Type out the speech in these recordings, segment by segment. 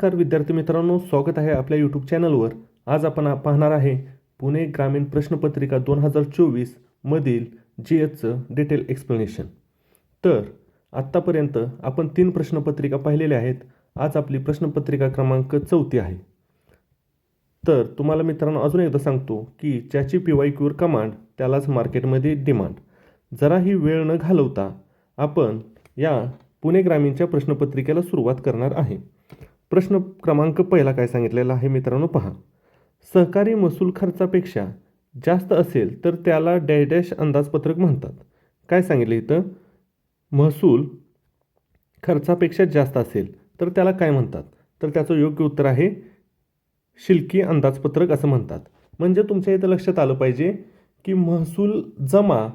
नमस्कार विद्यार्थी मित्रांनो स्वागत आहे आपल्या यूट्यूब चॅनलवर आज आपण पाहणार आहे पुणे ग्रामीण प्रश्नपत्रिका दोन हजार चोवीसमधील जी एचचं डिटेल एक्सप्लेनेशन तर आत्तापर्यंत आपण तीन प्रश्नपत्रिका पाहिलेल्या आहेत. आज आपली प्रश्नपत्रिका क्रमांक चौथी आहे. तर तुम्हाला मित्रांनो अजून एकदा सांगतो की ज्याची पी वाय क्यूर कमांड त्यालाच मार्केटमध्ये डिमांड. जराही वेळ न घालवता आपण या पुणे ग्रामीणच्या प्रश्नपत्रिकेला सुरुवात करणार आहे. प्रश्न क्रमांक पहिला काय सांगितलेला आहे मित्रांनो पहा. सहकारी महसूल खर्चापेक्षा जास्त असेल तर त्याला डॅश अंदाजपत्रक म्हणतात. काय सांगितलं इथं? महसूल खर्चापेक्षा जास्त असेल तर त्याला काय म्हणतात? तर त्याचं योग्य उत्तर आहे शिल्की अंदाजपत्रक असं म्हणतात. म्हणजे तुमच्या इथं लक्षात आलं पाहिजे की महसूल जमा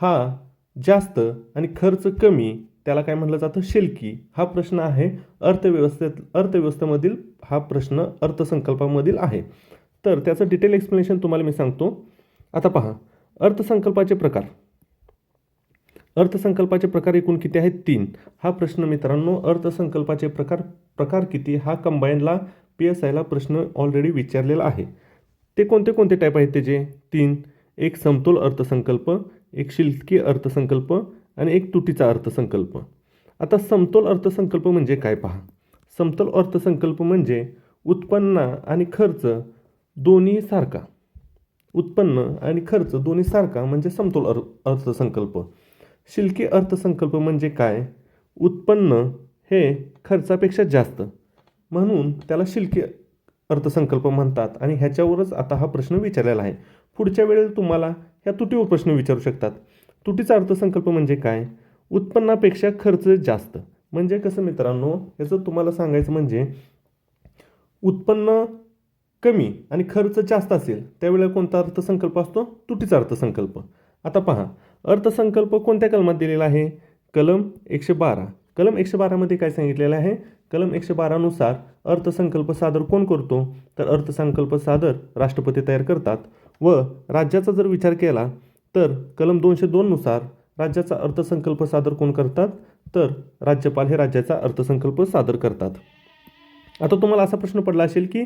हा जास्त आणि खर्च कमी त्याला काय म्हटलं जातं? शिल्की. हा प्रश्न आहे. अर्थव्यवस्थेत अर्थव्यवस्थेमधील हा प्रश्न अर्थसंकल्पामधील आहे. तर त्याचं डिटेल एक्सप्लेनेशन तुम्हाला मी सांगतो. आता पहा. अर्थसंकल्पाचे प्रकार. अर्थसंकल्पाचे प्रकार एकूण किती आहेत? तीन. हा प्रश्न मित्रांनो अर्थसंकल्पाचे प्रकार प्रकार किती? हा कंबाईनला पी एस आयला प्रश्न ऑलरेडी विचारलेला आहे. ते कोणते कोणते टाईप आहेत त्याचे तीन. एक समतोल अर्थसंकल्प एक शिल्की अर्थसंकल्प आणि एक तुटीचा अर्थसंकल्प. आता समतोल अर्थसंकल्प म्हणजे काय पहा? समतोल अर्थसंकल्प म्हणजे उत्पन्न आणि खर्च दोन्ही सारखा. उत्पन्न आणि खर्च दोन्ही सारखा म्हणजे समतोल अर अर्थसंकल्प. शिल्की अर्थसंकल्प म्हणजे काय? उत्पन्न हे खर्चापेक्षा जास्त. म्हणून त्याला शिल्की अर्थसंकल्प म्हणतात आणि ह्याच्यावरच आता हा प्रश्न विचारलेला आहे. पुढच्या वेळेला तुम्हाला ह्या तुटीवर प्रश्न विचारू शकतात. तुटीचा अर्थसंकल्प म्हणजे काय? उत्पन्नापेक्षा खर्च जास्त. म्हणजे कसं मित्रांनो? याचं तुम्हाला सांगायचं म्हणजे उत्पन्न कमी आणि खर्च जास्त असेल त्यावेळेला कोणता अर्थसंकल्प असतो? तुटीचा अर्थसंकल्प. आता पहा अर्थसंकल्प कोणत्या कलमात दिलेला आहे? कलम एकशे बारा. कलम एकशे बारामध्ये काय सांगितलेलं आहे? कलम एकशे बारानुसार अर्थसंकल्प सादर कोण करतो? तर अर्थसंकल्प सादर राष्ट्रपती तयार करतात. व राज्याचा जर विचार केला तर कलम दोनशे दोननुसार राज्याचा अर्थसंकल्प सादर कोण करतात? तर राज्यपाल हे राज्याचा अर्थसंकल्प सादर करतात. आता तुम्हाला असा प्रश्न पडला असेल की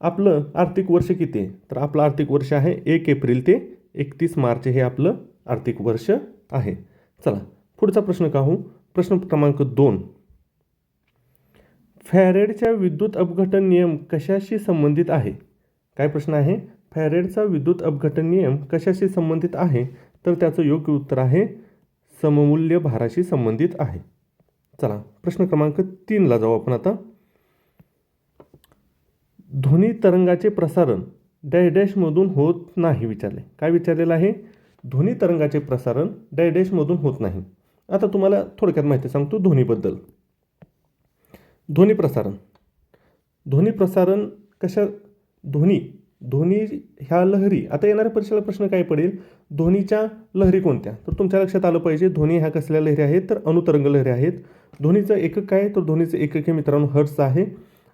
आपलं आर्थिक वर्ष किती आहे? तर आपलं आर्थिक वर्ष आहे एक एप्रिल ते एकतीस मार्च हे आपलं आर्थिक वर्ष आहे. चला पुढचा प्रश्न पाहू. प्रश्न क्रमांक दोन. फॅरेडच्या विद्युत अपघटन नियम कशाशी संबंधित आहे? काय प्रश्न आहे? फॅरेडचा विद्युत अपघटन नियम कशाशी संबंधित आहे? तर त्याचं योग्य उत्तर आहे सममूल्य भाराशी संबंधित आहे. चला प्रश्न क्रमांक तीनला जाऊ आपण आता. ध्वनी तरंगाचे प्रसारण डॅश डॅशमधून होत नाही विचारले. काय विचारलेलं आहे? ध्वनी तरंगाचे प्रसारण डॅश डॅशमधून होत नाही. आता तुम्हाला थोडक्यात माहिती सांगतो ध्वनीबद्दल. ध्वनी प्रसारण. ध्वनी प्रसारण कशा ध्वनी ध्वनी ह्या लहरी आता येणाऱ्या परीक्षेला प्रश्न काय पडेल? ध्वनीच्या लहरी कोणत्या? तर तुमच्या लक्षात आलं पाहिजे ध्वनी ह्या कसल्या लहरी आहेत? तर अनुतरंग लहरी आहेत. ध्वनीचं एकक काय? तर ध्वनीचं एकक हे मित्रांनो हर्ट्स आहे.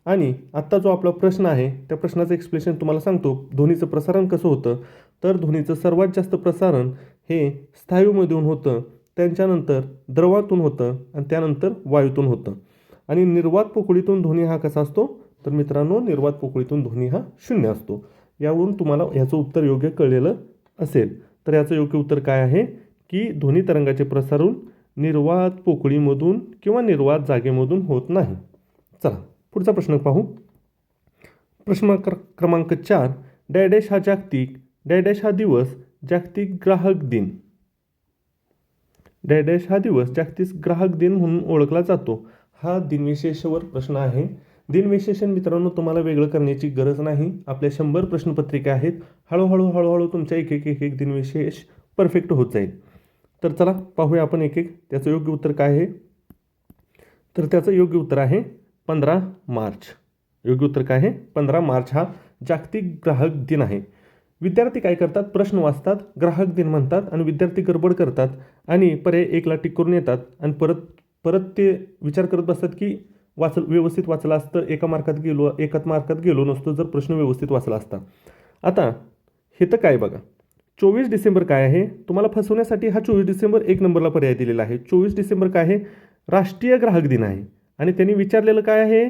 आणि आत्ता जो आपला प्रश्न आहे त्या प्रश्नाचं एक्सप्लेनेशन तुम्हाला सांगतो. ध्वनीचं प्रसारण कसं होतं? तर ध्वनीचं सर्वात जास्त प्रसारण हे स्थायूमधून होतं त्यांच्यानंतर द्रवातून होतं आणि त्यानंतर वायूतून होतं. आणि निर्वात पोकळीतून ध्वनी हा कसा असतो? तर मित्रांनो निर्वात पोकळीतून ध्वनी हा शून्य असतो. यावरून तुम्हाला ह्याचं उत्तर योग्य कळलेलं असेल. तर याचं योग्य उत्तर काय आहे? की ध्वनी तरंगाचे प्रसारण निर्वात पोकळीमधून किंवा निर्वात जागेमधून होत नाही. चला पुढचा प्रश्न पाहू. प्रश्न क्र क्रमांक चार डॅडॅश हा जागतिक डॅडॅश हा दिवस जागतिक ग्राहक दिन. डॅडॅश हा दिवस जागतिक ग्राहक दिन म्हणून ओळखला जातो. हा दिनविशेषवर प्रश्न आहे. दिनविशेषण मित्रांनो तुम्हाला वेगळं करण्याची गरज नाही. आपल्या शंभर प्रश्नपत्रिका आहेत. हळूहळू हळूहळू तुमच्या एक एक एक एक दिनविशेष परफेक्ट होत जाईल. तर चला पाहूया आपण एक एक. त्याचं योग्य उत्तर काय आहे? तर त्याचं योग्य उत्तर आहे पंधरा मार्च. योग्य उत्तर काय आहे? पंधरा मार्च हा जागतिक ग्राहक दिन आहे. विद्यार्थी काय करतात? प्रश्न वाचतात ग्राहक दिन म्हणतात आणि विद्यार्थी गडबड करतात आणि पर्याय एकला टिक करून येतात आणि परत परत ते विचार करत बसतात की वाचल व्यवस्थित वाचला असतं एका मार्कात गेलो एकाच मार्कात गेलो नसतो जर प्रश्न व्यवस्थित वाचला असता. आता हे तर काय बघा? चोवीस डिसेंबर काय आहे? तुम्हाला फसवण्यासाठी हा चोवीस डिसेंबर एक नंबरला पर्याय दिलेला आहे. चोवीस डिसेंबर काय आहे? राष्ट्रीय ग्राहक दिन आहे. आणि त्यांनी विचारलेलं काय आहे?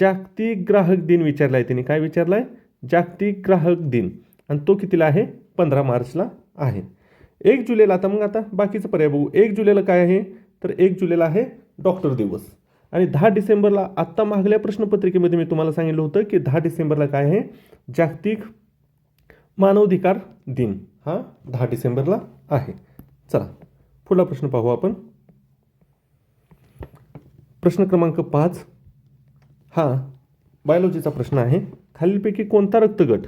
जागतिक ग्राहक दिन विचारला आहे त्यांनी. काय विचारला आहे जागतिक ग्राहक दिन. आणि तो कितीला आहे? पंधरा मार्चला आहे. एक जुलैला आता मग आता बाकीचं पर्याय बघू. एक जुलैला काय आहे? तर एक जुलैला आहे डॉक्टर दिवस. आणि दहा डिसेंबरला आत्ता मागल्या प्रश्नपत्रिकेमध्ये मी तुम्हाला सांगितलं होतं की दहा डिसेंबरला काय आहे? जागतिक मानवाधिकार दिन. हा दहा डिसेंबरला आहे. चला पुढला प्रश्न पाहू आपण. प्रश्न क्रमांक पाच. हा बायोलॉजीचा प्रश्न आहे. खालीलपैकी कोणता रक्तगट?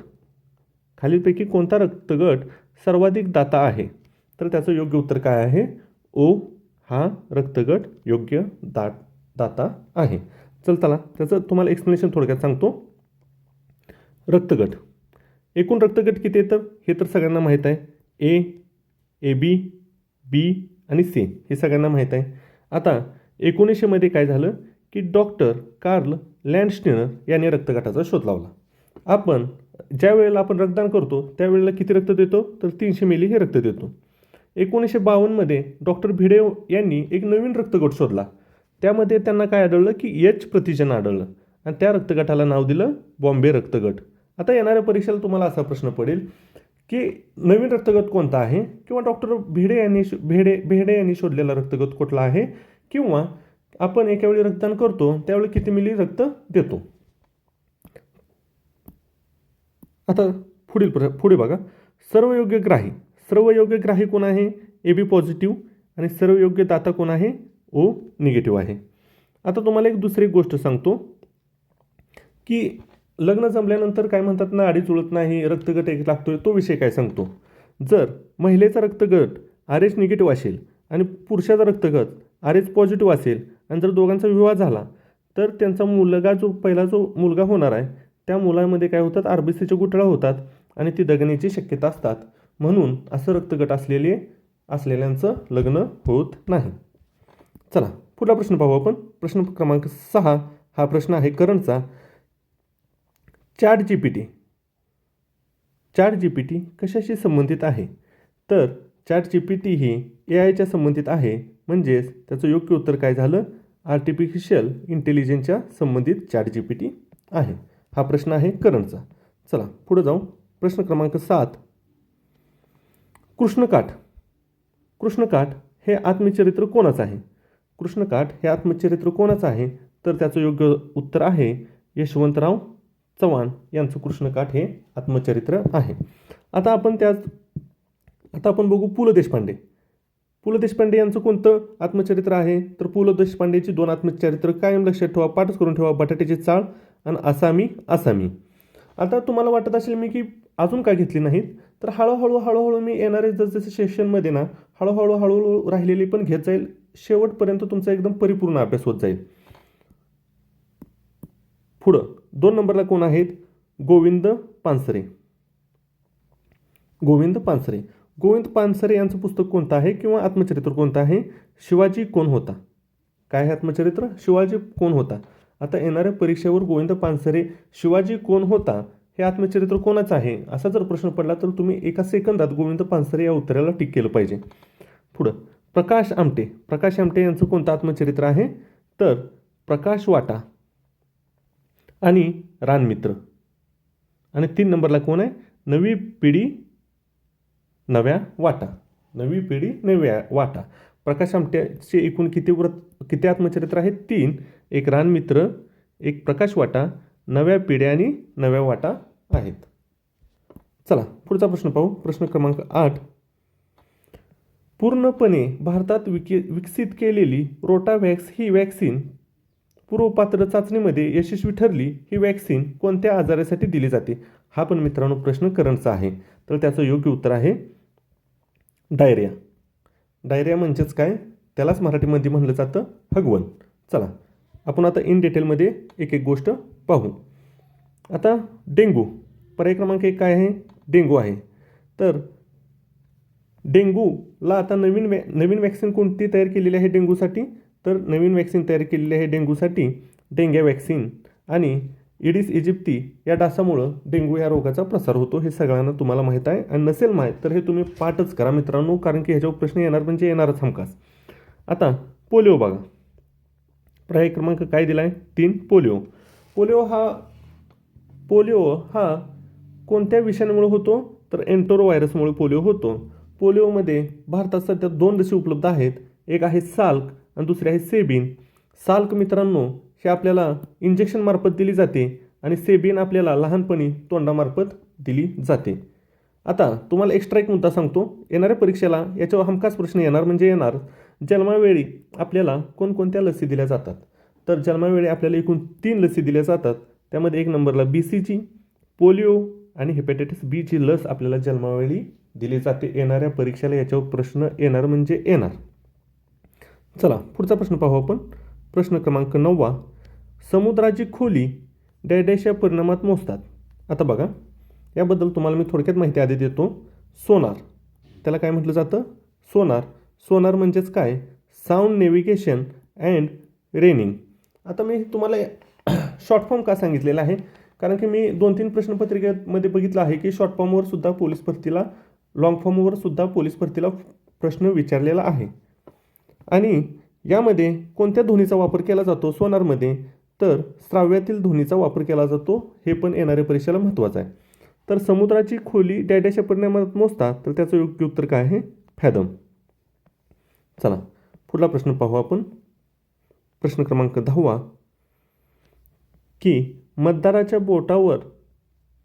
खालीलपैकी कोणता रक्तगट सर्वाधिक दाता आहे? तर त्याचं योग्य उत्तर काय आहे? ओ हा रक्तगट योग्य दाट दाता आहे. चल चला. त्याचं तुम्हाला एक्सप्लेनेशन थोडक्यात सांगतो. रक्तगट. एकूण रक्तगट किती येतं हे तर सगळ्यांना माहीत आहे. ए ए बी बी आणि सी हे सगळ्यांना माहीत आहे. आता एकोणीसशेमध्ये काय झालं? की डॉक्टर कार्ल लँडस्टिनर यांनी रक्तगटाचा शोध लावला. आपण ज्या वेळेला आपण रक्तदान करतो त्यावेळेला किती रक्त देतो? तर तीनशे मिली हे रक्त देतो. एकोणीसशे बावन्नमध्ये डॉक्टर भिडे यांनी एक नवीन रक्तगट शोधला. त्यामध्ये त्यांना काय आढळलं की एच प्रतिजन आढळलं. आणि त्या रक्तगटाला नाव दिलं बॉम्बे रक्तगट. आता येणाऱ्या परीक्षेला तुम्हाला असा प्रश्न पडेल की नवीन रक्तगट कोणता आहे? किंवा डॉक्टर भिडे यांनी शो- भेडे भेडे यांनी शोधलेला रक्तगट कुठला आहे? किंवा आपण एका वेळी रक्तदान करतो त्यावेळी किती मिली रक्त देतो? आता पुढील प्र पुढे बघा. सर्व योग्य ग्राही. सर्व योग्य ग्राही कोण आहे? ए बी पॉझिटिव्ह आणि सर्व योग्य दाता कोण आहे? ओ निगेटिव्ह आहे. आता तुम्हाला एक दुसरी गोष्ट सांगतो की लग्न जमल्यानंतर काय म्हणतात ना अडीच उळत नाही रक्तगट एक लागतोय तो विषय काय सांगतो? जर महिलेचा रक्तगट आर एच निगेटिव्ह असेल आणि पुरुषाचा रक्तगट आर एच पॉझिटिव्ह असेल आणि जर दोघांचा विवाह झाला तर त्यांचा मुलगा जो पहिला जो मुलगा होणार आहे त्या मुलामध्ये काय होतात आर बी सीचे गुठळा होतात आणि ती दगण्याची शक्यता असतात. म्हणून असं रक्तगट असलेले असलेल्यांचं लग्न होत नाही. चला पुढला प्रश्न पाहू आपण. प्रश्न क्रमांक सहा हा प्रश्न आहे करंटचा. Chat G P T chat G P T कशाशी संबंधित आहे? तर चॅट जी पी टी ही ए आयच्या संबंधित आहे. म्हणजेच त्याचं योग्य उत्तर काय झालं? आर्टिफिशियल इंटेलिजन्सच्या संबंधित चॅट जी पी टी आहे. हा प्रश्न आहे करंटचा. चला पुढे जाऊ. प्रश्न क्रमांक सात. कृष्णकाठ. कृष्णकाठ हे आत्मचरित्र कोणाचं आहे? कृष्णकाठ हे आत्मचरित्र कोणाचं आहे? तर त्याचं योग्य उत्तर आहे यशवंतराव चव्हाण यांचं कृष्णकाठ हे आत्मचरित्र आहे. आता आपण त्याच आता आपण बघू पु ल देशपांडे. पु ल देशपांडे यांचं कोणतं आत्मचरित्र आहे? तर पु ल देशपांडेची दोन आत्मचरित्र कायम लक्षात ठेवा पाठच करून ठेवा बटाट्याची चाळ आणि आसामी आसामी. आता तुम्हाला वाटत असेल मी की अजून काय घेतली नाहीत तर हळूहळू हळूहळू मी येणारे जसजसे सेशनमध्ये ना हळूहळू हळूहळू राहिलेली पण घेत जाईल. शेवटपर्यंत तुमचा एकदम परिपूर्ण अभ्यास होत जाईल. पुढं दोन नंबरला कोण आहेत? गोविंद पानसरे. गोविंद पानसरे. गोविंद पानसरे यांचं पुस्तक कोणतं आहे किंवा आत्मचरित्र कोणतं आहे? शिवाजी कोण होता? काय आहे आत्मचरित्र? शिवाजी कोण होता? आता येणाऱ्या परीक्षेवर गोविंद पानसरे शिवाजी कोण होता? हे आत्मचरित्र कोणाचं आहे? असा जर प्रश्न पडला तर तुम्ही एका सेकंदात गोविंद पानसरे या उत्तराला टिक केलं पाहिजे. पुढं प्रकाश आमटे. प्रकाश आमटे यांचं कोणतं आत्मचरित्र आहे? तर प्रकाश वाटा आणि रानमित्र आणि तीन नंबरला कोण आहे? नवी पिढी नव्या वाटा. नवी पिढी नव्या वाटा. प्रकाश आमट्याचे एकूण किती व्रत किती आत्मचरित्र आहेत? तीन. एक रानमित्र एक प्रकाश वाटा नव्या पिढ्या आणि नव्या वाटा आहेत. चला पुढचा प्रश्न पाहू. प्रश्न क्रमांक आठ. पूर्णपणे भारतात विके विकसित केलेली रोटावॅक्स ही वॅक्सिन पूर्वपात्र चाचणीमध्ये यशस्वी ठरली. ही वॅक्सिन कोणत्या आजारासाठी दिली जाते? हा पण मित्रांनो प्रश्न करंटचा आहे. तर त्याचं योग्य उत्तर आहे डायरिया. डायरिया म्हणजेच काय? त्यालाच मराठीमध्ये म्हणलं जातं हगवण चला आपण आता इन डिटेलमध्ये एक एक गोष्ट पाहू. आता डेंगू. पर्याय क्रमांक एक काय आहे? डेंगू आहे. तर डेंगूला आता नवीन वॅ नवीन वॅक्सिन कोणती तयार केलेली आहे डेंगूसाठी? तर नवीन वॅक्सिन तयार केलेली आहे डेंगूसाठी डेंग्या वॅक्सिन आणि इडिस इजिप्ती या डासामुळं डेंग्यू या रोगाचा प्रसार होतो हे सगळ्यांना तुम्हाला माहीत आहे. आणि नसेल माहीत तर हे तुम्ही पाठच करा मित्रांनो कारण की ह्याच्यावर प्रश्न येणार म्हणजे येणारच हमखास. आता पोलिओ बघा. पर्याय क्रमांक काय दिला आहे? तीन पोलिओ. पोलिओ हा पोलिओ हा कोणत्या विषाणूमुळे होतो? तर एन्टोरो व्हायरसमुळे पोलिओ होतो. पोलिओमध्ये भारतात सध्या दोन लसी उपलब्ध आहेत. एक आहे साल्क आणि दुसरी आहे सेबिन. साल्क मित्रांनो हे आपल्याला इंजेक्शनमार्फत दिली जाते आणि सेबिन आपल्याला लहानपणी तोंडामार्फत दिली जाते. आता तुम्हाला एक्स्ट्रा एक मुद्दा सांगतो. येणाऱ्या परीक्षेला याच्यावर हमखास प्रश्न येणार म्हणजे येणार जन्मावेळी आपल्याला कोणकोणत्या लसी दिल्या जातात? तर जन्मावेळी आपल्याला एकूण तीन लसी दिल्या जातात. त्यामध्ये एक नंबरला बी सी जी पोलिओ आणि हेपेटायटिस बीची लस आपल्याला जन्मावेळी दिली जाते. येणाऱ्या परीक्षेला याच्यावर प्रश्न येणार म्हणजे येणार. चला पुढचा प्रश्न पाहू आपण. प्रश्न क्रमांक नववा. समुद्राची खोली डॅडॅशच्या परिणामात मोजतात. आता बघा याबद्दल तुम्हाला मी थोडक्यात माहिती आधी देतो. सोनार. त्याला काय म्हटलं जातं? सोनार. सोनार म्हणजेच काय? साऊंड नेव्हिगेशन अँड रेनिंग आता मी तुम्हाला शॉर्ट फॉर्म का सांगितलेला आहे? कारण की मी दोन तीन प्रश्नपत्रिकेमध्ये बघितलं आहे की शॉर्ट फॉर्मवर सुद्धा पोलीस भरतीला लॉंग फॉर्मवर सुद्धा पोलीस भरतीला प्रश्न विचारलेला आहे. आणि यामध्ये कोणत्या ध्वनीचा वापर केला जातो? सोनारमध्ये. तर श्राव्यातील ध्वनीचा वापर केला जातो हे पण येणाऱ्या परीक्षेला महत्त्वाचं आहे. तर समुद्राची खोली डॅडॅशच्या परिणामात मोजतात तर त्याचं योग्य उत्तर काय आहे? फॅदम. चला पुढला प्रश्न पाहू आपण. प्रश्न क्रमांक दहावा. की मतदाराच्या बोटावर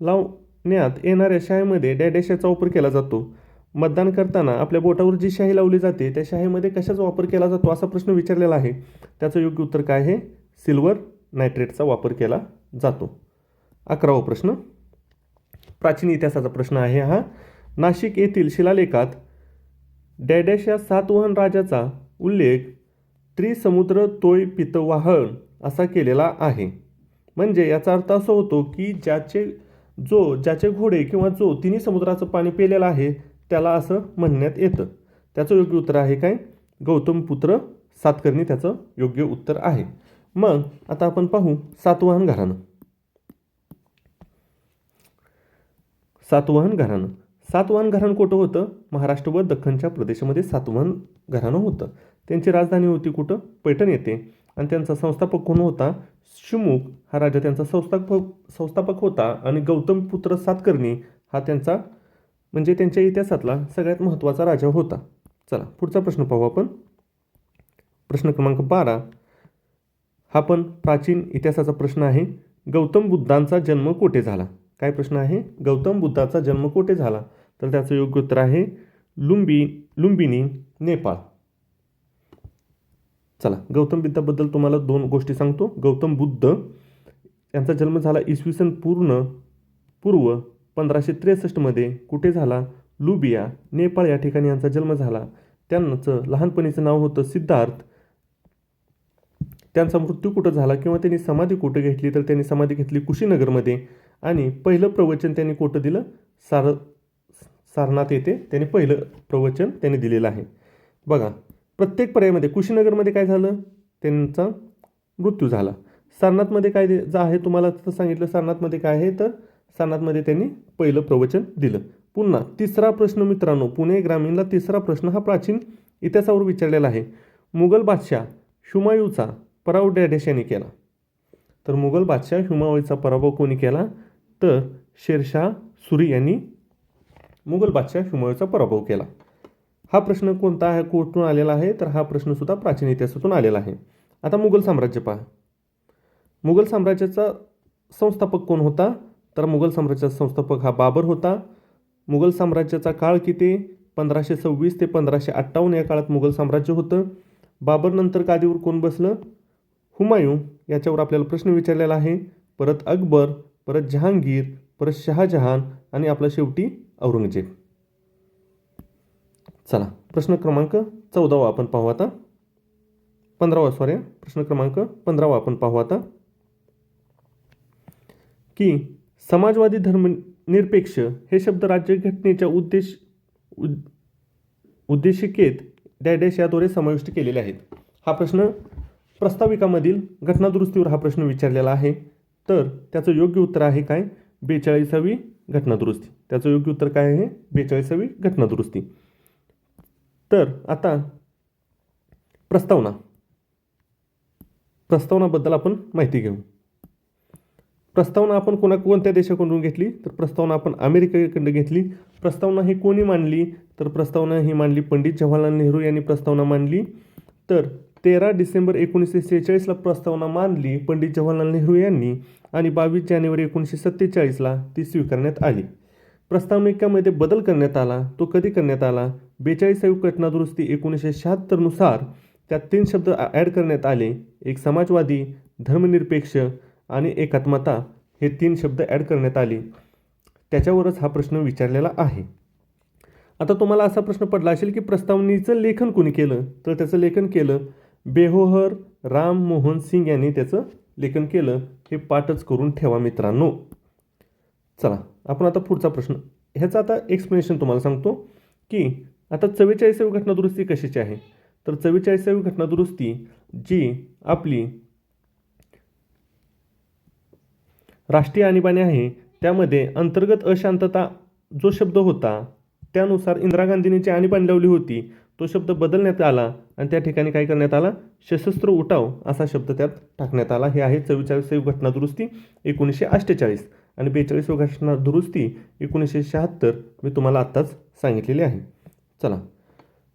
लावण्यात येणाऱ्या शाळेमध्ये डॅडेशाचा वापर केला जातो. मतदान करताना आपल्या बोटावर जी शाही लावली जाते त्या शाहीमध्ये कशाचा वापर केला जातो असा प्रश्न विचारलेला आहे. त्याचं योग्य उत्तर काय आहे? सिल्वर नायट्रेटचा वापर केला जातो. अकरावा प्रश्न. प्राचीन इतिहासाचा प्रश्न आहे हा. नाशिक येथील शिलालेखात डॅडॅश या सातवहन राजाचा उल्लेख त्रिसमुद्र तोय पितवाहन असा केलेला आहे. म्हणजे याचा अर्थ असा होतो की ज्याचे जो ज्याचे घोडे किंवा जो तिन्ही समुद्राचं पाणी पेलेलं आहे त्याला असं म्हणण्यात येतं. त्याचं योग्य उत्तर आहे काय? गौतम पुत्र सातकर्णी त्याचं योग्य उत्तर आहे. मग आता आपण पाहू सातवाहन घराणं. सातवाहन घराणं. सातवाहन घराणं कुठं होतं? महाराष्ट्र व दख्खनच्या प्रदेशामध्ये सातवाहन घराणं होतं. त्यांची राजधानी होती कुठं? पैठण येते आणि त्यांचा संस्थापक कोण होता? शिमुख हा राजा त्यांचा संस्थापक संस्थापक होता आणि गौतम पुत्र सातकर्णी हा त्यांचा म्हणजे त्यांच्या इतिहासातला सगळ्यात महत्त्वाचा राजा होता. चला पुढचा प्रश्न पाहू आपण. प्रश्न क्रमांक बारा. हा पण प्राचीन इतिहासाचा प्रश्न आहे. गौतम बुद्धांचा जन्म कोठे झाला? काय प्रश्न आहे? गौतम बुद्धाचा जन्म कोठे झाला? तर त्याचं योग्य उत्तर आहे लुंबी लुंबिनी नेपाळ. चला गौतम बुद्धाबद्दल तुम्हाला दोन गोष्टी सांगतो. गौतम बुद्ध यांचा जन्म झाला इसवी सन पूर्ण पूर्व पंधराशे त्रेसष्टमध्ये कुठे झाला? लुबिया नेपाळ या ठिकाणी यांचा जन्म झाला. त्यांचं लहानपणीचं नाव होतं सिद्धार्थ. त्यांचा मृत्यू कुठं झाला किंवा त्यांनी समाधी कुठं घेतली? तर त्यांनी समाधी घेतली कुशीनगरमध्ये. आणि पहिलं प्रवचन त्यांनी कुठं दिलं? सार सारनाथ येथे त्यांनी पहिलं प्रवचन त्यांनी दिलेलं आहे. बघा प्रत्येक पर्यायामध्ये कुशीनगरमध्ये काय झालं? त्यांचा मृत्यू झाला. सारनाथमध्ये काय दे- जे आहे तुम्हाला तर सांगितलं सारनाथमध्ये काय आहे? तर सारनाथमध्ये त्यांनी पहिलं प्रवचन दिलं. पुन्हा तिसरा प्रश्न मित्रांनो पुणे ग्रामीणला तिसरा प्रश्न हा प्राचीन इतिहासावर विचारलेला आहे. मुघल बादशाह हुमायूचा पराभव डॅडेश यांनी केला. तर मुघल बादशाह हुमायूचा पराभव कोणी केला? तर शेरशाह सुरी यांनी मुघल बादशाह हुमायूचा पराभव केला. हा प्रश्न कोणता आहे? कुठून आलेला आहे? तर हा प्रश्नसुद्धा प्राचीन इतिहासातून आलेला आहे. आता मुघल साम्राज्य पहा. मुघल साम्राज्याचा संस्थापक कोण होता? तर मुघल साम्राज्याचा संस्थापक हा बाबर होता. मुघल साम्राज्याचा काळ किती? पंधराशे सव्वीस ते पंधराशे अठ्ठावन्न या काळात मुघल साम्राज्य होतं. बाबरनंतर गादीवर कोण बसलं? हुमायूं याच्यावर आपल्याला प्रश्न विचारलेला आहे. परत अकबर परत जहांगीर परत शहाजहान आणि आपला शेवटी औरंगजेब. चला प्रश्न क्रमांक चौदावा आपण पाहू आता. पंधरावा सॉरी प्रश्न क्रमांक पंधरावा आपण पाहू आता. की समाजवादी धर्मनिरपेक्ष हे शब्द राज्यघटनेच्या उद्देश उद उद्देशिकेत डॅडॅश याद्वारे समाविष्ट केलेले आहेत. हा प्रश्न प्रस्ताविकामधील घटनादुरुस्तीवर हा प्रश्न विचारलेला आहे. तर त्याचं योग्य उत्तर आहे काय? बेचाळीसावी घटनादुरुस्ती. त्याचं योग्य उत्तर काय आहे? बेचाळीसावी घटनादुरुस्ती. तर आता प्रस्तावना. प्रस्तावनाबद्दल आपण माहिती घेऊ. प्रस्तावना आपण कोणा कोणत्या देशाकडून घेतली? तर प्रस्तावना आपण अमेरिकेकडून घेतली. प्रस्तावना ही कोणी मांडली? तर प्रस्तावना ही मांडली पंडित जवाहरलाल नेहरू यांनी प्रस्तावना मांडली. तर तेरा डिसेंबर एकोणीसशे सेहेचाळीसला प्रस्तावना मांडली पंडित जवाहरलाल नेहरू यांनी आणि बावीस जानेवारी एकोणीसशे सत्तेचाळीसला ती स्वीकारण्यात आली. प्रस्तावनिकामध्ये बदल करण्यात आला. तो कधी करण्यात आला? बेचाळीसावी घटना दुरुस्ती एकोणीसशे शहात्तरनुसार त्यात तीन शब्द ॲड करण्यात आले. एक समाजवादी धर्मनिरपेक्ष आणि एकात्मता हे तीन शब्द ॲड करण्यात आले. त्याच्यावरच हा प्रश्न विचारलेला आहे. आता तुम्हाला असा प्रश्न पडला असेल की प्रस्तावनेचं लेखन कोणी केलं? तर त्याचं लेखन केलं बेहोहर राम मोहन सिंग यांनी त्याचं लेखन केलं. हे पाठच करून ठेवा मित्रांनो. चला आपण आता पुढचा प्रश्न ह्याचं आता एक्सप्लेनेशन तुम्हाला सांगतो की आता चव्वेचाळीसावी घटनादुरुस्ती कशाची आहे? तर चव्वेचाळीसावी घटना दुरुस्ती जी आपली राष्ट्रीय आणीबाणी आहे त्यामध्ये अंतर्गत अशांतता जो शब्द होता त्यानुसार इंदिरा गांधींनी जी आणीबाणी लावली होती तो शब्द बदलण्यात आला आणि त्या ठिकाणी काय करण्यात आला? सशस्त्र उठाव असा शब्द त्यात टाकण्यात आला. हे आहे चव्वेचाळीसावी घटना दुरुस्ती एकोणीसशे अठ्ठेचाळीस आणि बेचाळीसवी घटना दुरुस्ती एकोणीसशे शहात्तर. मी तुम्हाला आत्ताच सांगितलेली आहे. चला.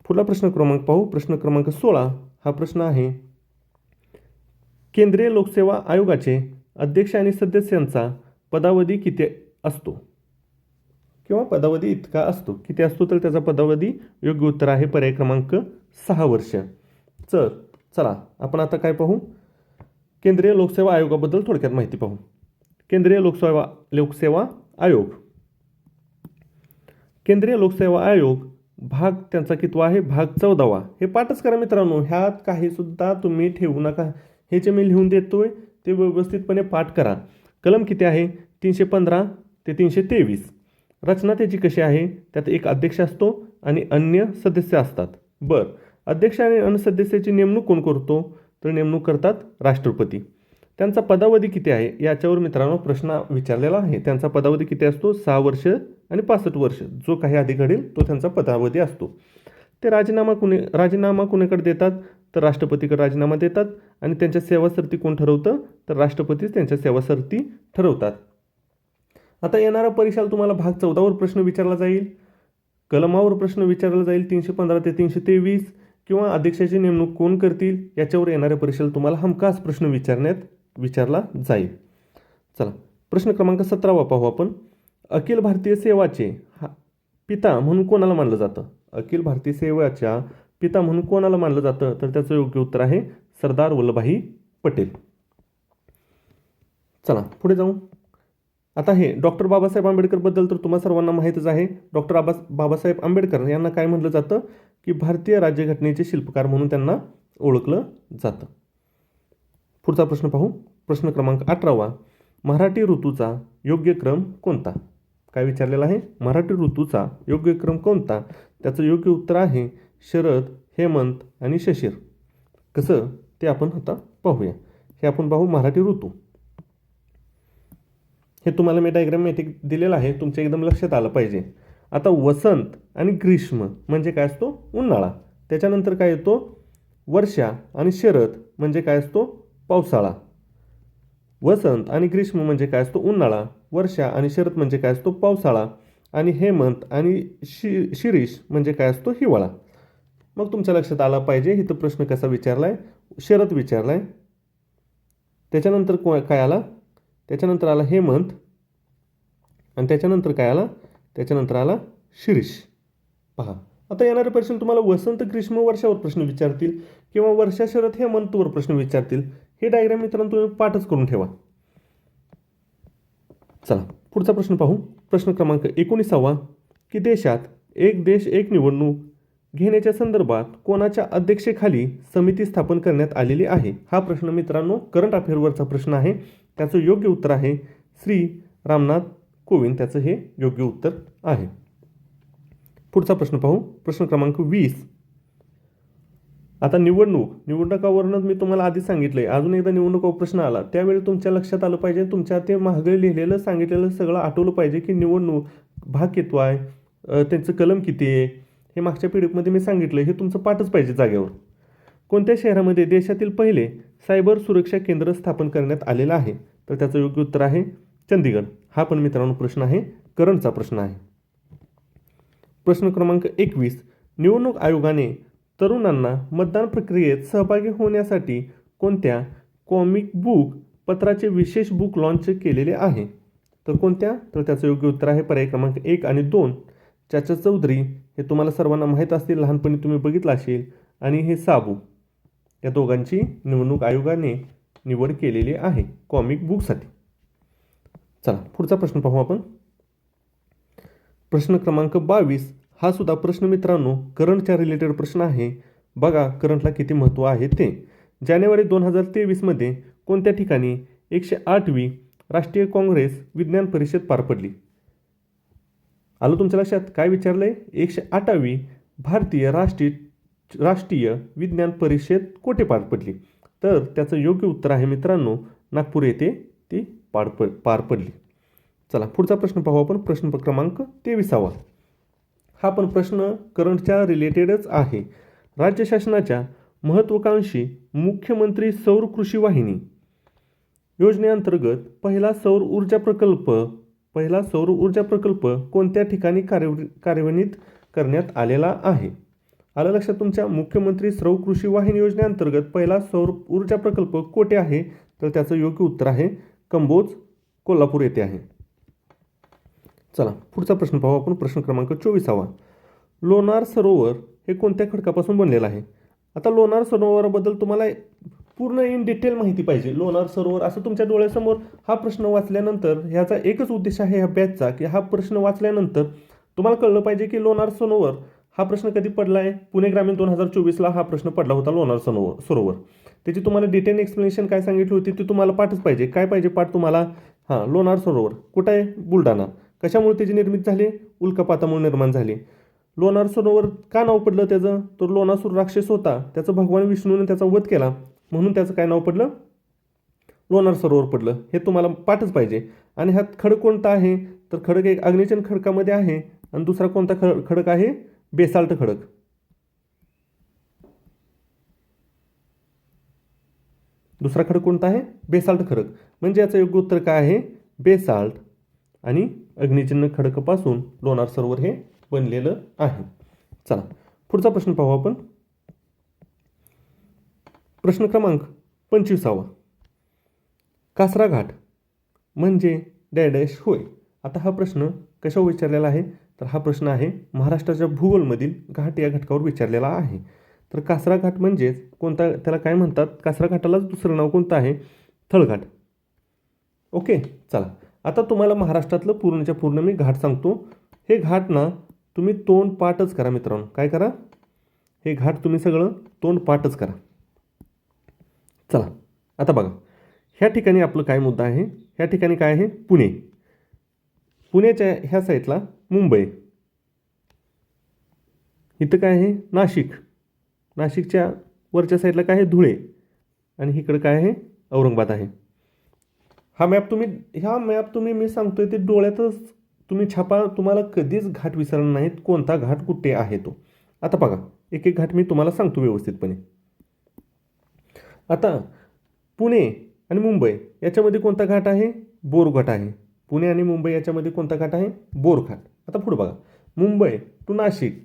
पुढला प्रश्न क्रमांक पाहू. प्रश्न क्रमांक सोळा हा प्रश्न आहे. केंद्रीय लोकसेवा आयोगाचे अध्यक्ष आणि सदस्यांचा पदावधी किती असतो? किंवा पदावधी इतका असतो. किती असतो तर त्याचा पदावधी योग्य उत्तर आहे. पर्याय क्रमांक सहा वर्ष. तर चला. आपण आता काय पाहू? केंद्रीय लोकसेवा आयोगाबद्दल थोडक्यात माहिती पाहू. केंद्रीय लोकसेवा लोकसेवा आयोग. केंद्रीय लोकसेवा आयोग भाग त्यांचा कितवा आहे? भाग चौदावा. हे पाठच करा मित्रांनो. ह्यात काही सुद्धा तुम्ही ठेवू नका. हे जे मी लिहून देतोय. ते व्यवस्थितपणे पाठ करा. कलम किती आहे? तीनशे पंधरा ते तीनशे तेवीस. रचना त्याची कशी आहे? त्यात एक अध्यक्ष असतो आणि अन्य सदस्य असतात. बरं. अध्यक्ष आणि अन्य सदस्याची नेमणूक कोण करतो? तर नेमणूक करतात राष्ट्रपती. त्यांचा पदावधी किती आहे? याच्यावर मित्रांनो प्रश्न विचारलेला आहे. त्यांचा पदावधी किती असतो? सहा वर्ष आणि पासष्ट वर्ष. जो काही आधी घडेल तो त्यांचा पदावधी असतो. ते राजीनामा कुणी राजीनामा कुणाकडे देतात? तर राष्ट्रपतीकडे राजीनामा देतात. आणि त्यांच्या सेवासरती कोण ठरवतं? तर राष्ट्रपतीच त्यांच्या सेवासरती ठरवतात. आता येणारा परीक्षाला तुम्हाला भाग चौदावर प्रश्न विचारला जाईल. कलमावर प्रश्न विचारला जाईल. तीनशे पंधरा ते तीनशे तेवीस. किंवा अध्यक्षाची नेमणूक कोण करतील? याच्यावर येणाऱ्या परीक्षेला तुम्हाला हमखास प्रश्न विचारण्यात विचारला जाईल. चला प्रश्न क्रमांक सतरावा पाहू आपण. अखिल भारतीय सेवाचे हा पिता म्हणून कोणाला मानलं जातं? अखिल भारतीय सेवाच्या पिता म्हणून कोणाला मानलं जातं? तर त्याचं योग्य उत्तर आहे सरदार वल्लभभाई पटेल. चला पुढे जाऊ. आता हे डॉक्टर बाबासाहेब आंबेडकरबद्दल तर तुम्हा सर्वांना माहीतच आहे. डॉक्टर आबा बाबासाहेब आंबेडकर यांना काय म्हटलं जातं? की भारतीय राज्यघटनेचे शिल्पकार म्हणून त्यांना ओळखलं जातं. पुढचा प्रश्न पाहू. प्रश्न क्रमांक अठरावा. मराठी ऋतूचा योग्य क्रम कोणता? काय विचारलेला आहे? मराठी ऋतूचा योग्य क्रम कोणता? त्याचं योग्य उत्तर आहे शरद हेमंत आणि शशीर. कसं? ते आपण आता पाहूया. हे आपण पाहू मराठी ऋतू. हे तुम्हाला मी डायग्रामॅटिक दिलेलं आहे. तुमच्या एकदम लक्षात आलं पाहिजे. आता वसंत आणि ग्रीष्म म्हणजे काय असतो? उन्हाळा. त्याच्यानंतर काय येतो? वर्षा आणि शरद म्हणजे काय असतो? पावसाळा. वसंत आणि ग्रीष्म म्हणजे काय असतो उन्हाळा वर्षा आणि शरद म्हणजे काय असतो पावसाळा आणि हेमंत आणि शि शिरीष म्हणजे काय असतो हिवाळा. मग तुमच्या लक्षात आला पाहिजे इथं प्रश्न कसा विचारला आहे शरद विचारला आहे त्याच्यानंतर को काय आला? त्याच्यानंतर आला हेमंत आणि त्याच्यानंतर काय आला? त्याच्यानंतर आला शिरीष. पहा आता येणारे प्रश्न तुम्हाला वसंत ग्रीष्म वर्षावर प्रश्न विचारतील किंवा वर्षा शरद हेमंतवर प्रश्न विचारतील. हे डायग्राम मित्रांनो तुम्ही पाठच करून ठेवा. चला पुढचा प्रश्न पाहू. प्रश्न क्रमांक एकोणीसावा. की देशात एक देश एक निवडणूक घेण्याच्या संदर्भात कोणाच्या अध्यक्षेखाली समिती स्थापन करण्यात आलेली आहे? हा प्रश्न मित्रांनो करंट अफेअरवरचा प्रश्न आहे. त्याचं योग्य उत्तर आहे श्री रामनाथ कोविंद. त्याचं हे योग्य उत्तर आहे. पुढचा प्रश्न पाहू. प्रश्न क्रमांक वीस. आता निवडणूक निवडणुकावरूनच मी तुम्हाला आधी सांगितलं आहे अजून एकदा निवडणुका प्रश्न आला. त्यावेळी तुमच्या लक्षात आलं पाहिजे तुमच्या ते महागडे लिहिलेलं सांगितलेलं सगळं आठवलं पाहिजे की निवडणूक भाग किती आहे त्यांचं कलम किती आहे हे मागच्या पिढीमध्ये मी सांगितलं हे तुमचं पाठच पाहिजे जागेवर. कोणत्या शहरामध्ये देशातील पहिले सायबर सुरक्षा केंद्र स्थापन करण्यात आलेलं आहे? तर त्याचं योग्य उत्तर आहे चंदीगड. हा पण मित्रांनो प्रश्न आहे करंटचा प्रश्न आहे. प्रश्न क्रमांक एकवीस. निवडणूक आयोगाने तरुणांना मतदान प्रक्रियेत सहभागी होण्यासाठी कोणत्या कॉमिक बुक पत्राचे विशेष बुक लॉन्च केलेले आहे? तर कोणत्या? तर त्याचं योग्य उत्तर आहे पर्याय क्रमांक एक आणि दोन. चाचा चौधरी हे तुम्हाला सर्वांना माहीत असतील लहानपणी तुम्ही बघितलं असेल. आणि हे साबू. या दोघांची निवडणूक आयोगाने निवड केलेली आहे कॉमिक बुकसाठी चला पुढचा प्रश्न पाहू आपण. प्रश्न क्रमांक बावीस. हा सुद्धा प्रश्न मित्रांनो करंटच्या रिलेटेड प्रश्न आहे. बघा करंटला किती महत्त्व आहे ते. जानेवारी दोन हजार तेवीसमध्ये कोणत्या ठिकाणी एकशे आठवी राष्ट्रीय काँग्रेस विज्ञान परिषद पार पडली? आलं तुमच्या लक्षात? काय विचारलं आहे एकशे आठावी भारतीय राष्ट्रीय राष्ट्रीय विज्ञान परिषद कोठे पार पडली? तर त्याचं योग्य उत्तर आहे मित्रांनो नागपूर येथे ती पार प पार पडली. चला पुढचा प्रश्न पाहू आपण. प्रश्न क्रमांक तेविसावा. हा पण प्रश्न करंटच्या रिलेटेडच आहे. राज्य शासनाच्या महत्त्वाकांक्षी मुख्यमंत्री सौर कृषी वाहिनी योजनेअंतर्गत पहिला सौर ऊर्जा प्रकल्प पहिला सौर ऊर्जा प्रकल्प कोणत्या ठिकाणी कार्य कार्यान्वित करण्यात आलेला आहे? आलं लक्षात तुमच्या? मुख्यमंत्री सौर कृषी वाहिनी योजनेअंतर्गत पहिला सौर ऊर्जा प्रकल्प कोठे आहे? तर त्याचं योग्य उत्तर आहे कंबोज कोल्हापूर येथे आहे. चला पुढचा प्रश्न पाहू आपण. प्रश्न क्रमांक चोवीसावा. लोणार सरोवर हे कोणत्या खडकापासून बनलेलं आहे? आता लोणार सरोवराबद्दल तुम्हाला पूर्ण इन डिटेल माहिती पाहिजे. लोणार सरोवर असं तुमच्या डोळ्यासमोर हा प्रश्न वाचल्यानंतर ह्याचा एकच उद्देश आहे ह्या बॅचचा की हा प्रश्न वाचल्यानंतर तुम्हाला कळलं पाहिजे की लोणार सरोवर हा प्रश्न कधी पडला आहे? पुणे ग्रामीण दोन हजार चोवीसला हा प्रश्न पडला होता लोणार सरोवर सरोवर. त्याची तुम्हाला डिटेल एक्सप्लेनेशन काय सांगितली होती ती तुम्हाला पाठच पाहिजे. काय पाहिजे पाठ तुम्हाला? हां लोणार सरोवर. कुठं आहे? बुलढाणा. कशामुळे त्याची निर्मिती झाली? उल्कापातामुळे निर्माण झाली. लोणार सरोवर का नाव पडलं त्याचं? तर लोणासूर राक्षस होता. त्याचं भगवान विष्णूने त्याचा वध केला. म्हणून त्याचं काय नाव पडलं? लोणार सरोवर पडलं. हे तुम्हाला पाठच पाहिजे. आणि ह्यात खडक कोणता आहे? तर खडक एक अग्निचन खडकामध्ये आहे. आणि दुसरा कोणता खड खडक आहे? बेसाल्ट खडक. दुसरा खडक कोणता आहे? बेसाल्ट खडक. म्हणजे याचं योग्य उत्तर काय आहे? बेसाल्ट. आणि अग्निचिन्ह खडकपासून लोणार सरोवर हे बनलेलं आहे. चला पुढचा प्रश्न पाहू आपण. प्रश्न क्रमांक पंचवीसावा. कासरा घाट म्हणजे डॅडॅश होय. आता हा प्रश्न कशावर विचारलेला आहे? तर हा प्रश्न आहे महाराष्ट्राच्या भूगोलमधील घाट या घटकावर विचारलेला आहे. तर कासरा घाट म्हणजेच कोणता त्याला काय म्हणतात? कासरा घाटालाच दुसरं नाव कोणतं आहे? थळघाट. ओके चला. आता तुम्हाला महाराष्ट्रातलं पूर्णच्या पूर्ण मी घाट सांगतो. हे घाट ना तुम्ही तोंड पाठच करा मित्रांनो. काय करा? हे घाट तुम्ही सगळं तोंड पाठच करा. चला आता बघा. ह्या ठिकाणी आपलं काय मुद्दा आहे? ह्या ठिकाणी काय आहे? पुणे. पुण्याच्या ह्या साईडला मुंबई. इथं काय आहे? नाशिक. नाशिकच्या वरच्या साईडला काय आहे? धुळे. आणि इकडं काय आहे? औरंगाबाद आहे. हा मॅप तुम्ही ह्या मॅप तुम्ही मी सांगतोय ते डोळ्यातच तुम्ही छापा तुम्हाला कधीच घाट विसरणार नाहीत कोणता घाट कुठे आहे तो. आता बघा एक एक घाट मी तुम्हाला सांगतो व्यवस्थितपणे. आता पुणे आणि मुंबई याच्यामध्ये कोणता घाट आहे? बोरघाट आहे. पुणे आणि मुंबई याच्यामध्ये कोणता घाट आहे? बोरघाट आता पुढे बघा. मुंबई टू नाशिक.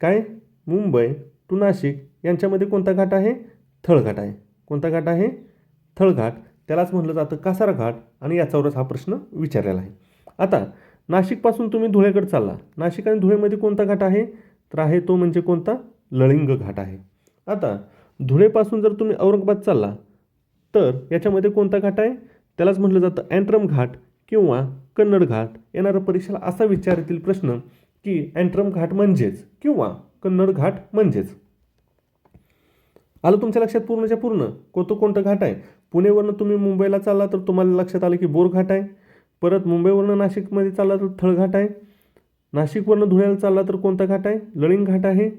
काय? मुंबई टू नाशिक यांच्यामध्ये कोणता घाट आहे? थळघाट आहे. कोणता घाट आहे? थळघाट. त्यालाच म्हटलं जातं कासारा घाट आणि याच्यावरच हा प्रश्न विचारलेला आहे. आता नाशिकपासून तुम्ही धुळेकडे चालला. नाशिक आणि धुळेमध्ये कोणता घाट आहे? तर आहे तो म्हणजे कोणता? लळिंग घाट आहे. आता धुळेपासून जर तुम्ही औरंगाबाद चालला तर याच्यामध्ये कोणता घाट आहे? त्यालाच म्हटलं जातं अँट्रम घाट किंवा कन्नड घाट. येणाऱ्या परीक्षेला असा विचारतील प्रश्न की अँट्रम घाट म्हणजेच किंवा कन्नड घाट म्हणजेच. आलं तुमच्या लक्षात पूर्णच्या पूर्ण? कोणतं कोणतं घाट आहे? पुणेवरनं तुम्ही मुंबईला चालला तर तुम्हाला लक्षात आलं की बोरघाट आहे. परत मुंबईवरनं नाशिकमध्ये चालला तर थळघाट आहे. नाशिकवरनं धुळ्याला चालला तर कोणता घाट आहे? लळिंग घाट आहे.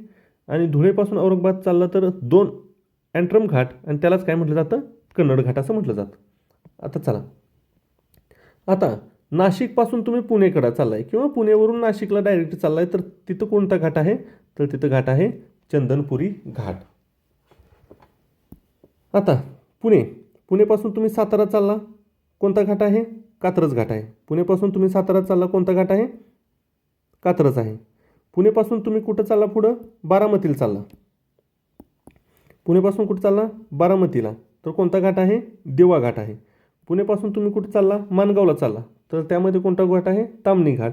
आणि धुळेपासून औरंगाबाद चालला तर दोन अँट्रम घाट आणि त्यालाच काय म्हटलं जातं? कन्नड घाट असं म्हटलं जातं. आता चला. आता नाशिकपासून तुम्ही पुणेकडं चाललाय किंवा पुणेवरून नाशिकला डायरेक्ट चाललाय तर तिथं कोणता घाट आहे? तर तिथं घाट आहे चंदनपुरी घाट. आता पुणे. पुणेपासून तुम्ही सातारा चालला. कोणता घाट आहे? कात्रज घाट आहे. पुणेपासून तुम्ही सातारा चालला कोणता घाट आहे? कात्रज आहे. पुणेपासून तुम्ही कुठं चालला पुढं? बारामतीला चालला. पुणेपासून कुठं चालला? बारामतीला. तर कोणता घाट आहे? देवा घाट आहे. पुणेपासून तुम्ही कुठं चालला? मानगावला चालला. तर त्यामध्ये कोणता घाट आहे? तामणी घाट.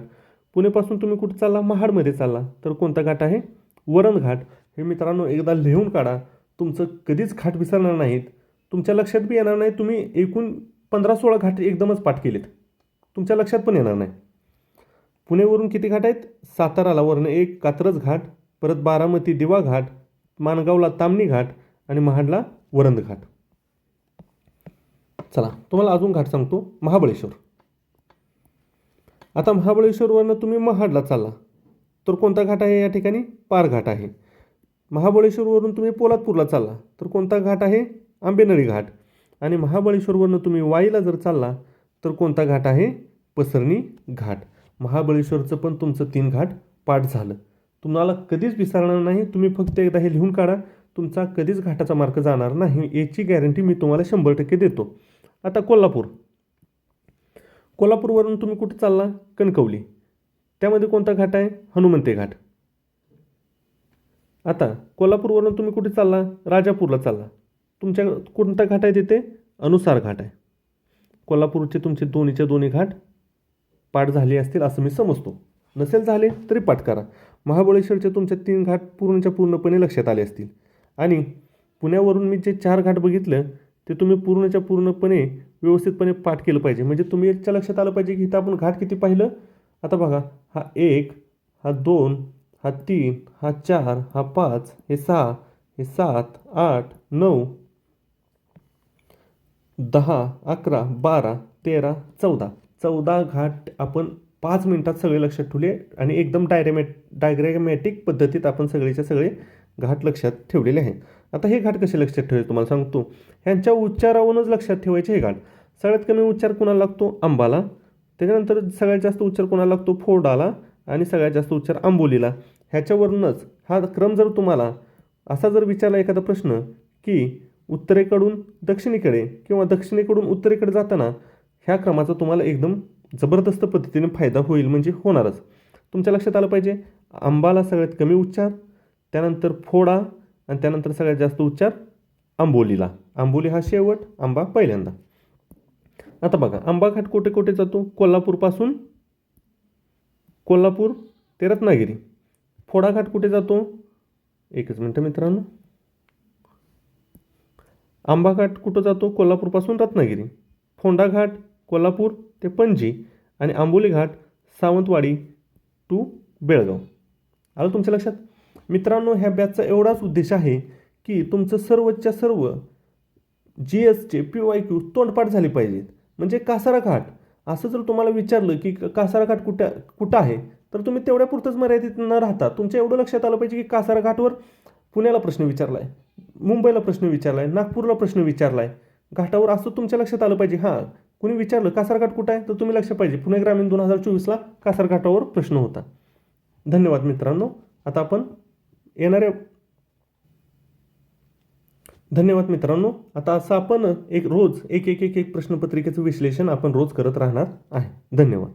पुणेपासून तुम्ही कुठं चालला? महाडमध्ये चालला. तर कोणता घाट आहे? वरण घाट. हे मित्रांनो एकदा लिहून काढा. तुमचं कधीच घाट विसरणार नाहीत. तुमच्या लक्षात बी येणार नाही तुम्ही एकूण पंधरा सोळा घाट एकदमच पाठ केलेत. तुमच्या लक्षात पण येणार नाही. पुणेवरून किती घाट आहेत? साताराला वरनं एक कात्रज घाट परत बारामती दिवा घाट माणगावला तामणी घाट आणि महाडला वरंद घाट. चला तुम्हाला अजून घाट सांगतो. महाबळेश्वर. आता महाबळेश्वरवरनं तुम्ही महाडला चालला. तर कोणता घाट आहे या ठिकाणी? पार घाट आहे. महाबळेश्वरवरून तुम्ही पोलादपूरला चालला. तर कोणता घाट आहे? आंबेनळी घाट. आणि महाबळेश्वरवरनं तुम्ही वाईला जर चालला तर कोणता घाट आहे? पसरणी घाट. महाबळेश्वरचं पण तुमचं तीन घाट पाठ झालं. तुम्हाला कधीच विसरणार नाही तुम्ही फक्त एकदा हे लिहून काढा. तुमचा कधीच घाटाचा मार्क जाणार नाही याची गॅरंटी मी तुम्हाला शंभर टक्के देतो. आता कोल्हापूर. कोल्हापूरवरून तुम्ही कुठं चालला? कणकवली. त्यामध्ये कोणता घाट आहे? हनुमंते घाट. आता कोल्हापूरवरून तुम्ही कुठे चालला? राजापूरला चालला. तुमच्या कोणता घाट आहे तिथे? अनुसार घाट आहे. कोल्हापूरचे तुमचे दोन्हीच्या दोन्ही घाट पाठ झाले असतील असं मी समजतो. नसेल झाले तरी पाठ करा. महाबळेश्वरचे तुमचे तीन घाट पूर्णच्या पूर्णपणे लक्षात आले असतील. आणि पुण्यावरून मी जे चार घाट बघितलं ते तुम्ही पूर्णच्या पूर्णपणे व्यवस्थितपणे पाठ केलं पाहिजे. म्हणजे तुम्ही याच्या लक्षात आलं पाहिजे की इथं आपण घाट किती पाहिलं? आता बघा हा एक हा दोन हा तीन हा चार हा पाच हे सहा हे सात आठ नऊ दहा अकरा बारा तेरा चौदा. चौदा घाट आपण पाच मिनटात सगळे लक्षात ठेवले आणि एकदम डायरेमॅट डायग्रॅमॅटिक पद्धतीत आपण सगळेच्या सगळे घाट लक्षात ठेवलेले आहे. आता हे घाट कसे लक्षात ठेवायचे तुम्हाला सांगतो. ह्यांच्या उच्चारावरूनच लक्षात ठेवायचे हे घाट. सगळ्यात कमी उच्चार कोणाला लागतो? आंबाला. त्याच्यानंतर सगळ्यात जास्त उच्चार कोणाला लागतो? फोर्डाला आणि सगळ्यात जास्त उच्चार आंबोलीला. ह्याच्यावरूनच हा क्रम जर तुम्हाला असा जर विचारला एखादा प्रश्न की उत्तरेकडून दक्षिणेकडे किंवा दक्षिणेकडून उत्तरेकडे जाताना ह्या क्रमाचा तुम्हाला एकदम जबरदस्त पद्धतीने फायदा होईल म्हणजे होणारच. तुमच्या लक्षात आलं पाहिजे? आंबाला सगळ्यात कमी उच्चार त्यानंतर फोडा आणि त्यानंतर सगळ्यात जास्त उच्चार आंबोलीला. आंबोली हा शेवट आंबा पहिल्यांदा. आता बघा आंबा घाट कुठे कुठे जातो? कोल्हापूरपासून कोल्हापूर ते रत्नागिरी. फोडा घाट कुठे जातो? एकच मिनटं मित्रांनो. आंबा घाट कुठं जातो? कोल्हापूरपासून रत्नागिरी. फोंडा घाट कोल्हापूर ते पणजी आणि आंबोली घाट सावंतवाडी टू बेळगाव. आलं तुमच्या लक्षात? मित्रांनो ह्या बॅचचा एवढाच उद्देश आहे की तुमचं सर्वच्या सर्व जी एसचे पी वाय क्यू तोंडपाठ झाले पाहिजेत. म्हणजे कासारा घाट. असं जर तुम्हाला विचारलं की कासारा घाट कुठं कुठं आहे तर तुम्ही तेवढ्यापुरतंच मर्यादित न राहता तुमच्या एवढं लक्षात आलं पाहिजे की कासारा घाटवर पुण्याला प्रश्न विचारला आहे मुंबईला प्रश्न विचारला आहे नागपूरला प्रश्न विचारला आहे घाटावर असं तुमच्या लक्षात आलं पाहिजे? हां. कुणी विचारलं कासारघाट कुठं आहे? तर तुम्ही लक्षात पाहिजे. पुणे ग्रामीण दोन हजार चोवीसला कासारघाटावर प्रश्न होता. धन्यवाद मित्रांनो. आता आपण येणाऱ्या धन्यवाद मित्रांनो. आता असं आपण एक रोज एक एक एक एक प्रश्नपत्रिकेचं विश्लेषण आपण रोज करत राहणार आहे. धन्यवाद.